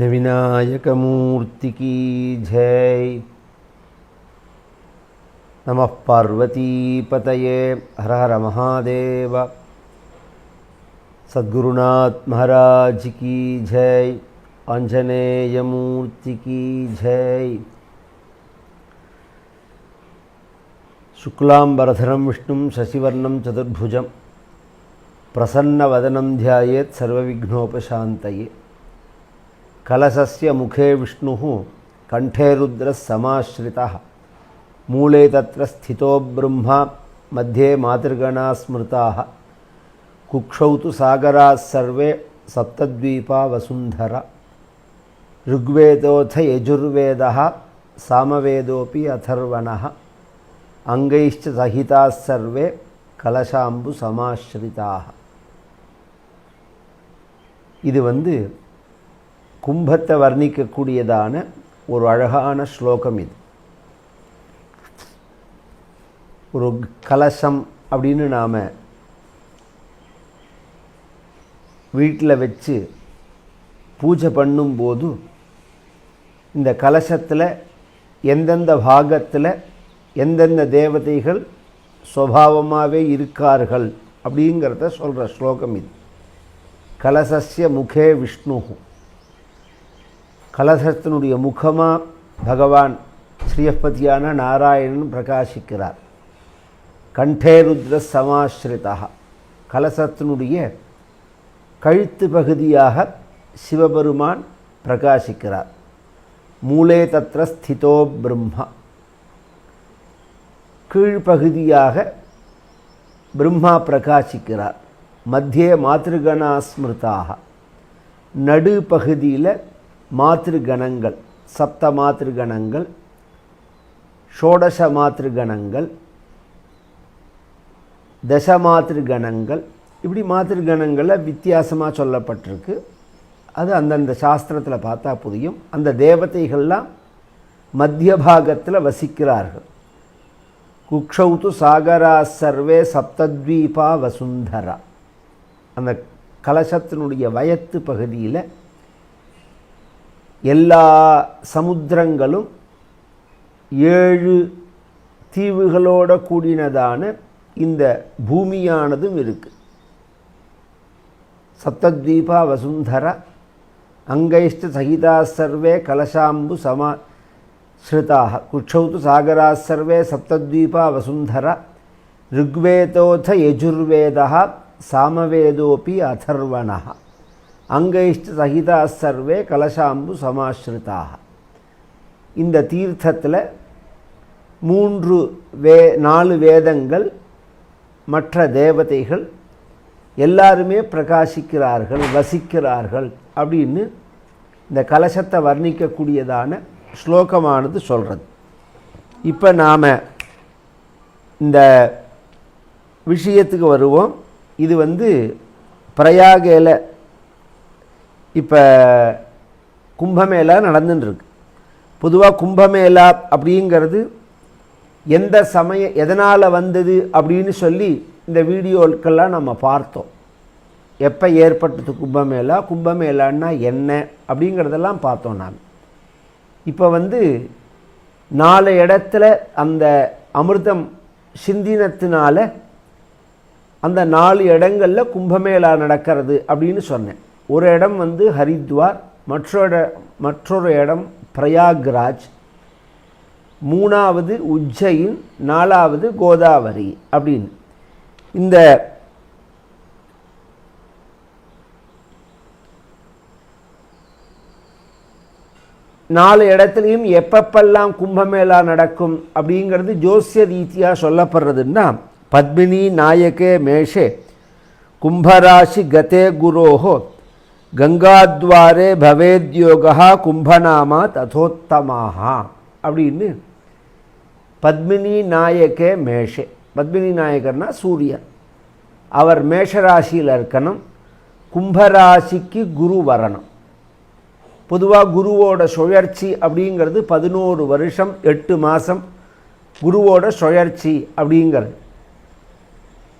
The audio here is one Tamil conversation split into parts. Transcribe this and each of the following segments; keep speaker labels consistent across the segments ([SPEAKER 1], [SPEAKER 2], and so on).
[SPEAKER 1] विघ्नविनायकमूर्ति की जय। नमः पार्वतीपतये हर हर महादेव। सद्गुरुनाथ महाराज की जय। आंजनेयमूर्ति की जय। शुक्लाम्बरधरं विष्णुं शशिवर्णं चतुर्भुजं प्रसन्नवदनं ध्यायेत् सर्वविघ्नोपशान्तये। ಕಲಸಸ್ಯ ಮುಖೇ ವಿಷ್ಣು, ಕಂಠೇ ರುದ್ರ ಸಮಾಶ್ರಿತ. ಮೂಳೆ ತತ್ರ ಸ್ಥಿತೋ ಬ್ರಹ್ಮ, ಮಧ್ಯೆ ಮಾತೃಗಣ ಸ್ಮೃತ. ಕುಕ್ಷೌತು ಸಾಗರ ಸರ್ವೇ ಸಪ್ತದ್ವೀಪ ವಸುಂಧರ. ಋಗ್ವೇದೋಥ ಯಜುರ್ವೇದ, ಸಾಮವೇದೋಪಿ ಅಥರ್ವಣ ಅಂಗೈಶ್ಚ ಸಹಿತ ಸರ್ವೇ ಕಲಶಾಂಬು ಸಮಾಶ್ರಿತ. ಇದು ಒಂದು கும்பத்தை வர்ணிக்கக்கூடியதான ஒரு அழகான ஸ்லோகம் இது. ஒரு கலசம் அப்படின்னு நாம் வீட்டில் வச்சு பூஜை பண்ணும்போது இந்த கலசத்தில் எந்தெந்த பாகத்தில் எந்தெந்த தேவதைகள் சுவாவமாகவே இருக்கார்கள் அப்படிங்கிறத சொல்கிற ஸ்லோகம் இது. கலசஸ்ய முகே விஷ்ணு. கலசத்தினுடைய முகமாக பகவான் ஸ்ரீயப்பதியான நாராயணன் பிரகாசிக்கிறார். கண்டேருத்ர சமாஸ்ரிதா. கலசத்தினுடைய கழுத்து பகுதியாக சிவபெருமான் பிரகாசிக்கிறார். மூலே தத்திர ஸ்திதோ பிரம்மா. கீழ்ப்பகுதியாக பிரம்மா பிரகாசிக்கிறார். மத்திய மாத்திருகணா ஸ்மிருதாக நடு மாத்திருகணங்கள் சப்த மாத்திருகணங்கள் ஷோடச மாத்திருகணங்கள் தச மாத்திருகணங்கள் இப்படி மாத்திருகணங்களில் வித்தியாசமாக சொல்லப்பட்டிருக்கு. அது அந்தந்த சாஸ்திரத்தில் பார்த்தா புரியும். அந்த தேவதைகள்லாம் மத்திய பாகத்தில் வசிக்கிறார்கள். குக்ஷௌத்து சாகரா சர்வே சப்தத்வீபா வசுந்தரா. அந்த கலசத்தினுடைய வயத்து பகுதியில் எல்லா சமுத்திரங்களும் ஏழு தீவுகளோட கூடினதான இந்த பூமியானதும் இருக்குது சப்தத்வீபா வசுந்தரா அங்கைஷ்ட சகிதா சர்வே கலசாம்பு சமா ஸ்ருதாக குட்சௌ து சாகராः सर्वे सप्तद्वीपा वसुन्धरा ऋग्वेदोऽथ यजुर्वेदः सामवेदोऽपि अथर्वणः அங்கைஷ்ட சகிதா சர்வே கலசாம்பு சமாஸ்ருதாக இந்த தீர்த்தத்தில் மூன்று வே நாலு வேதங்கள் மற்ற தேவதைகள் எல்லாருமே பிரகாசிக்கிறார்கள் வசிக்கிறார்கள் அப்படின்னு இந்த கலசத்தை வர்ணிக்கக்கூடியதான ஸ்லோகமானது சொல்கிறது இப்போ நாம் இந்த விஷயத்துக்கு வருவோம். இது வந்து பிரயாகையில் இப்போ கும்பமேளா நடந்துட்டுருக்கு பொதுவாக கும்பமேளா அப்படிங்கிறது எந்த சமய எதனால் வந்தது அப்படின்னு சொல்லி இந்த வீடியோக்கெல்லாம் நம்ம பார்த்தோம். எப்போ ஏற்பட்டது கும்பமேளா கும்பமேளான்னா என்ன அப்படிங்கிறதெல்லாம் பார்த்தோம் நாம் இப்போ வந்து நாலு இடத்துல அந்த அமிர்தம் சிந்தினத்தினால அந்த நாலு இடங்களில் கும்பமேளா நடக்கிறது அப்படின்னு சொன்னேன். ஒரு இடம் வந்து ஹரித்வார் மற்றொரு மற்றொரு இடம் பிரயாக்ராஜ் மூணாவது உஜ்ஜைன் நாலாவது கோதாவரி அப்படின்னு. இந்த நாலு இடத்துலையும் எப்பப்பெல்லாம் கும்பமேளா நடக்கும் அப்படிங்கிறது ஜோசிய ரீதியாக சொல்லப்படுறதுன்னா பத்மினி நாயகே மேஷே கும்பராசி கதே குரோஹோ கங்காத்வாரே பவேத்யோகா கும்பநாமா ததோத்தமாக அப்படின்னு பத்மினி நாயக்கே மேஷே. பத்மினி நாயகர்னா சூரியன். அவர் மேஷராசியில் இருக்கணும். கும்பராசிக்கு குரு வரணும். பொதுவாக குருவோட சுழற்சி அப்படிங்கிறது பதினோரு வருஷம் எட்டு மாதம் குருவோட சுழற்சி அப்படிங்கிறது.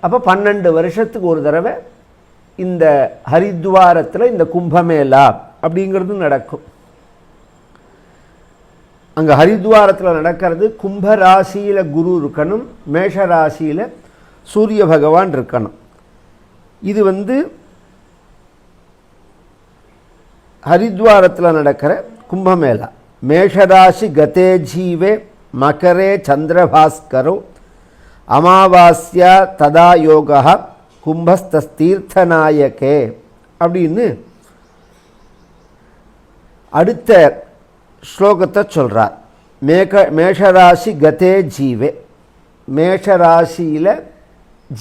[SPEAKER 1] அப்போ பன்னெண்டு வருஷத்துக்கு ஒரு தடவை இந்த ஹரித்வாரத்தில் இந்த கும்பமேளா அப்படிங்கிறது நடக்கும். அங்கே ஹரித்வாரத்தில் நடக்கிறது கும்ப ராசியில் குரு இருக்கணும் மேஷ ராசியில் சூரிய பகவான் இருக்கணும். இது வந்து ஹரித்வாரத்தில் நடக்கிற கும்பமேளா. மேஷராசி கதே ஜீவே மகரே சந்திரபாஸ்கரோ அமாவாஸ்யா ததா யோகா கும்பஸ்தீர்த்தநாயகே அப்படின்னு அடுத்த ஸ்லோகத்தை சொல்கிறார் மேக மேஷராசி கதே ஜீவே. மேஷராசியில்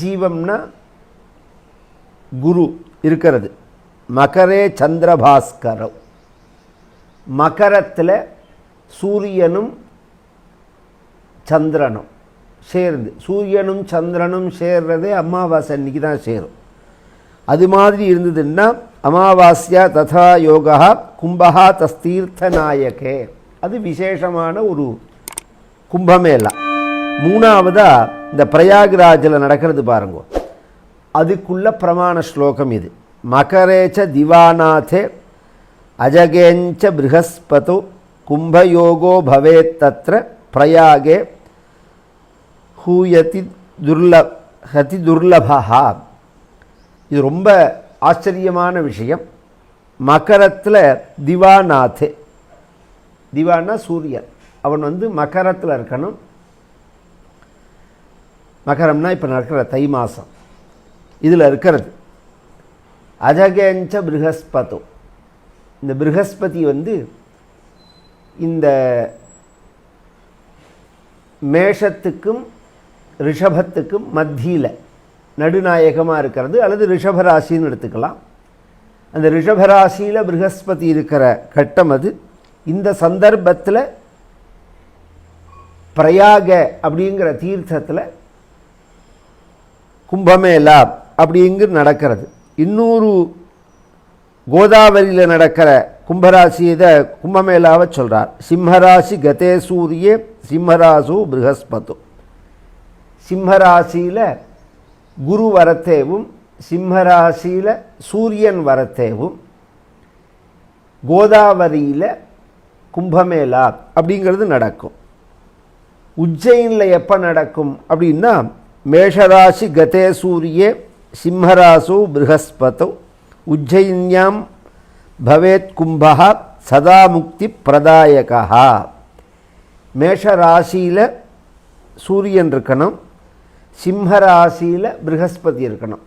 [SPEAKER 1] ஜீவம்னா குரு இருக்கிறது. மகரே சந்திரபாஸ்கரம் மகரத்தில் சூரியனும் சந்திரனும். சேர்ந்து. சூரியனும் சந்திரனும் சேர்றதே அமாவாசை அன்னைக்கு தான் சேரும். அது மாதிரி இருந்ததுன்னா அமாவாஸ்யா ததா யோகா கும்பகா தஸ்தீர்த்த நாயகே அது விசேஷமான ஒரு கும்பமேளா மூணாவதா இந்த பிரயாக்ராஜில் நடக்கிறது பாருங்க. அதுக்குள்ள பிரமாண ஸ்லோகம் இது. மகரேச்ச திவாநாதே அஜகேஞ்ச பிருகஸ்பது கும்பயோகோ பவேத் தத்ர பிரயாகே ஹூயதி துர்ல ஹதி துர்லபா இது ரொம்ப ஆச்சரியமான விஷயம். மகரத்தில் திவாநாதே. திவானா சூரியன். அவன் வந்து மகரத்தில் இருக்கணும். மகரம்னா இப்போ நடக்கிற தை மாதம் இதில் இருக்கிறது. அஜகேஞ்ச ப்ரஹஸ்பதோ இந்த ப்ரஹஸ்பதி வந்து இந்த மேஷத்துக்கும் ரிஷபத்துக்கும் மத்தியில் நடுநாயகமாக இருக்கிறது அல்லது ரிஷபராசின்னு எடுத்துக்கலாம். அந்த ரிஷபராசியில் ப்ரஹஸ்பதி இருக்கிற கட்டம் அது. இந்த சந்தர்ப்பத்தில் பிரயாக அப்படிங்கிற தீர்த்தத்தில் கும்பமேளா அப்படிங்கிற நடக்கிறது. இன்னொரு கோதாவரியில் நடக்கிற கும்பராசி இதை கும்பமேளாவை சொல்கிறார் சிம்மராசி கதே சூரிய சிம்மராசு ப்ரஹஸ்பது சிம்மராசியில் குரு வரத்தேவும் சிம்மராசியில் சூரியன் வரத்தேவும் கோதாவரியில் கும்பமேளா அப்படிங்கிறது நடக்கும். உஜ்ஜயினில் எப்போ நடக்கும் அப்படின்னா மேஷராசி கதே சூரிய சிம்மராசோ ப்ரஹஸ்பதோ உஜ்ஜயின்யாம் பவேத் கும்பா சதா முக்தி பிரதாயகா மேஷராசியில் சூரியன் இருக்கணும் சிம்மராசியில் ப்ரகஸ்பதி இருக்கணும்.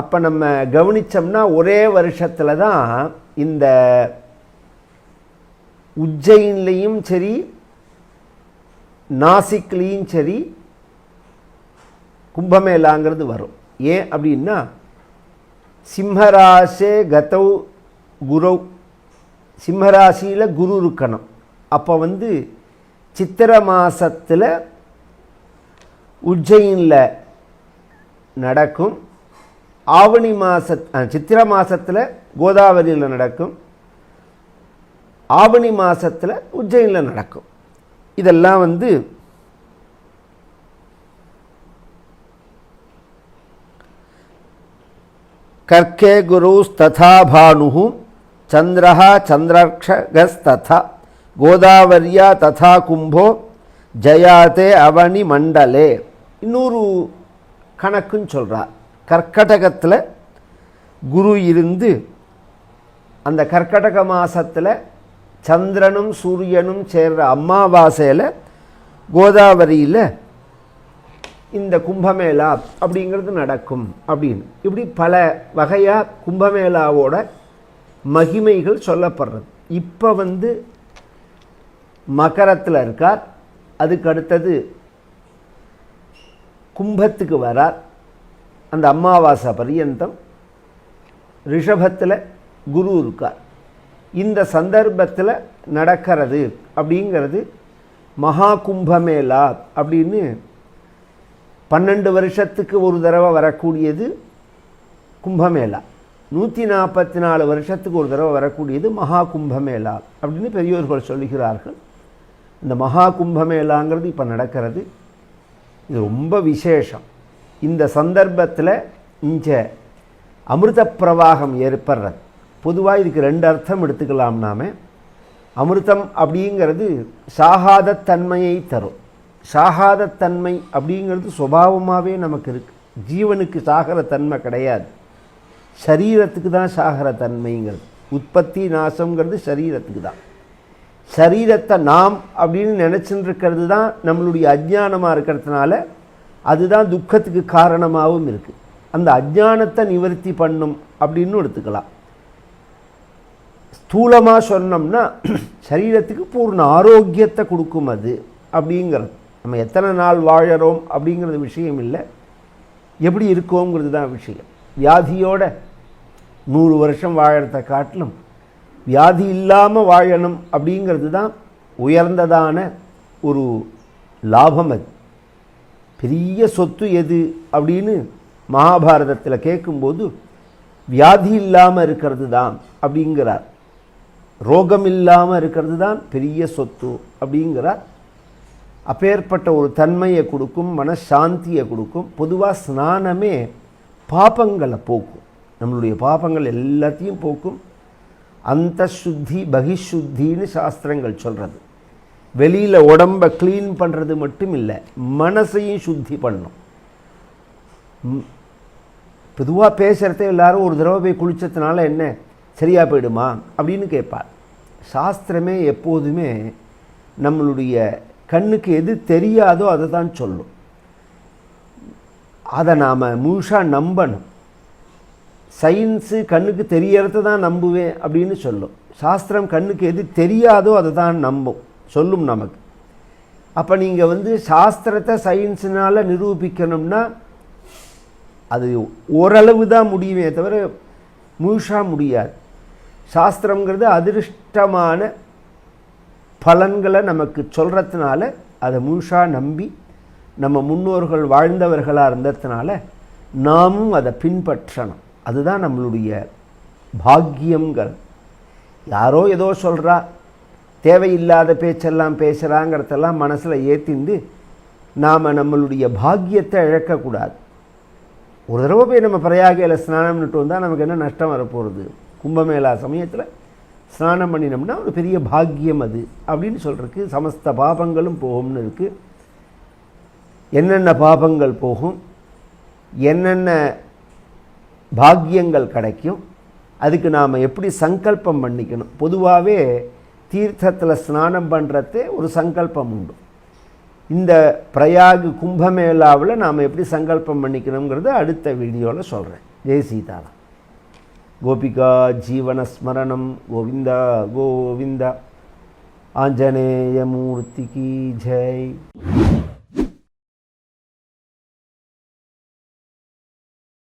[SPEAKER 1] அப்போ நம்ம கவனித்தோம்னா ஒரே வருஷத்தில் தான் இந்த உஜ்ஜயின்லேயும் சரி நாசிக்லேயும் சரி கும்பமேளாங்கிறது வரும். ஏன் அப்படின்னா சிம்மராசே கதௌ குரு. சிம்மராசியில் குரு இருக்கணும். அப்போ வந்து சித்திர மாசத்தில் உஜ்ஜயினில் நடக்கும். ஆவணி மாச சித்திர மாசத்தில் கோதாவரியில் நடக்கும். ஆவணி மாதத்தில் உஜ்ஜயினில் நடக்கும். இதெல்லாம் வந்து கர்க்கே குருஸ்ததா பானு சந்திரா சந்திரக்ஷகஸ்ததா கோதாவரியா ததா கும்போ ஜயாதே அவனி மண்டலே. இன்னொரு கணக்குன்னு சொல்கிறார் கர்க்கடகத்தில் குரு இருந்து அந்த கர்க்கடக மாசத்தில் சந்திரனும் சூரியனும் சேர்ற அமாவாசையில் கோதாவரியில் இந்த கும்பமேளா அப்படிங்கிறது நடக்கும் அப்படின்னு. இப்படி பல வகையாக கும்பமேளாவோட மகிமைகள் சொல்லப்படுறது. இப்போ வந்து மகரத்தில் இருக்கார். அதுக்கு அடுத்தது கும்பத்துக்கு வரார். அந்த அமாவாசை பரியந்தம். ரிஷபத்தில் குரு இருக்கார். இந்த சந்தர்ப்பத்தில் நடக்கிறது அப்படிங்கிறது மகா கும்பமேளா அப்படின்னு பன்னெண்டு வருஷத்துக்கு ஒரு தடவை வரக்கூடியது கும்பமேளா நூற்றி நாற்பத்தி நாலு வருஷத்துக்கு ஒரு தடவை வரக்கூடியது மகா கும்பமேளா அப்படின்னு பெரியோர்கள் சொல்லுகிறார்கள். இந்த மகா கும்பமேளாங்கிறது இப்போ நடக்கிறது. இது ரொம்ப விசேஷம். இந்த சந்தர்ப்பத்தில் இங்கே அமிர்த பிரவாகம் ஏற்படுறது. பொதுவாக இதுக்கு ரெண்டு அர்த்தம் எடுத்துக்கலாம் நாம. அமிர்தம் அப்படிங்கிறது சாகாத தன்மையை தரும். சாகாத தன்மை அப்படிங்கிறது சுபாவமாகவே நமக்கு இருக்குது ஜீவனுக்கு சாகிற தன்மை கிடையாது. சரீரத்துக்கு தான் சாகிற தன்மைங்கிறது. உற்பத்தி நாசங்கிறது சரீரத்துக்கு தான். சரீரத்தை நாம் அப்படின்னு நினச்சின்னு இருக்கிறது தான் நம்மளுடைய அஜ்ஞானமாக இருக்கிறதுனால அதுதான் துக்கத்துக்கு காரணமாகவும் இருக்குது அந்த அஜ்ஞானத்தை நிவர்த்தி பண்ணும் அப்படின்னு எடுத்துக்கலாம். ஸ்தூலமாக சொன்னோம்னா சரீரத்துக்கு பூர்ண ஆரோக்கியத்தை கொடுக்கும் அது அப்படிங்கிறது. நம்ம எத்தனை நாள் வாழறோம் அப்படிங்கிறது விஷயம் இல்லை. எப்படி இருக்கோங்கிறது தான் விஷயம். வியாதியோட நூறு வருஷம் வாழறத காட்டிலும் வியாதி இல்லாமல் வாழணும் அப்படிங்கிறது தான் உயர்ந்ததான ஒரு லாபம் அது. பெரிய சொத்து எது அப்படின்னு மகாபாரதத்தில் கேட்கும்போது வியாதி இல்லாமல் இருக்கிறது தான் அப்படிங்கிறார். ரோகம் இல்லாமல் இருக்கிறது தான் பெரிய சொத்து அப்படிங்கிறார். அப்பேற்பட்ட ஒரு தன்மையை கொடுக்கும் மனசாந்தியை கொடுக்கும் பொதுவாக ஸ்நானமே பாபங்களை போக்கும். நம்மளுடைய பாபங்கள் எல்லாத்தையும் போக்கும். அந்த சுத்தி பகிஷுத்தின்னு சாஸ்திரங்கள் சொல்கிறது வெளியில் உடம்பை க்ளீன் பண்ணுறது மட்டும் இல்லை மனசையும் சுத்தி பண்ணும். பொதுவாக பேசுகிறத எல்லாரும் ஒரு தடவை போய் குளிச்சதுனால என்ன சரியாக போயிடுமா? அப்படின்னு கேட்பார். சாஸ்திரமே எப்போதுமே நம்மளுடைய கண்ணுக்கு எது தெரியாதோ அதை தான் சொல்லும். அதை நாம் முழுசாக நம்பணும். சயின்ஸு கண்ணுக்கு தெரியறத தான் நம்புவேன் அப்படின்னு சொல்லும். சாஸ்திரம் கண்ணுக்கு எது தெரியாதோ அதை தான் நம்பும். சொல்லும் நமக்கு. அப்போ நீங்கள் வந்து சாஸ்திரத்தை சயின்ஸுனால் நிரூபிக்கணும்னா அது ஓரளவு தான் முடியுமே தவிர முழுசாக முடியாது. சாஸ்திரங்கிறது அதிருஷ்டமான பலன்களை நமக்கு சொல்கிறதுனால அதை முழுசாக நம்பி நம்ம முன்னோர்கள் வாழ்ந்தவர்களாக இருந்ததுனால நாமும் அதை பின்பற்றணும். அதுதான் நம்மளுடைய பாக்கியங்கிறது யாரோ ஏதோ சொல்கிறா தேவையில்லாத பேச்செல்லாம் பேசுகிறாங்கிறதெல்லாம் மனசில் ஏற்றிந்து நாம் நம்மளுடைய பாக்கியத்தை இழக்கக்கூடாது. ஒரு தடவை போய் நம்ம பிரயாகையில் ஸ்நானம்னுட்டு வந்தால் நமக்கு என்ன நஷ்டம் வரப்போகிறது கும்பமேளா சமயத்தில் ஸ்நானம் பண்ணினோம்னா ஒரு பெரிய பாக்கியம் அது அப்படின்னு சொல்கிறதுக்கு சமஸ்த பாபங்களும் போகும்னு இருக்குது என்னென்ன பாபங்கள் போகும்? என்னென்ன பாக்கியங்கள் கிடைக்கும். அதுக்கு நாம் எப்படி சங்கல்பம் பண்ணிக்கணும்? பொதுவாகவே தீர்த்தத்தில் ஸ்நானம் பண்ணுறதே ஒரு சங்கல்பம் உண்டு. இந்த பிரயாகு கும்பமேளாவில் நாம் எப்படி சங்கல்பம் பண்ணிக்கணுங்கிறத அடுத்த வீடியோவில் சொல்கிறேன் ஜெய் சீதாராம். கோபிகா ஜீவனஸ்மரணம் கோவிந்தா கோவிந்தா. ஆஞ்சநேயமூர்த்திக்கு ஜெய்.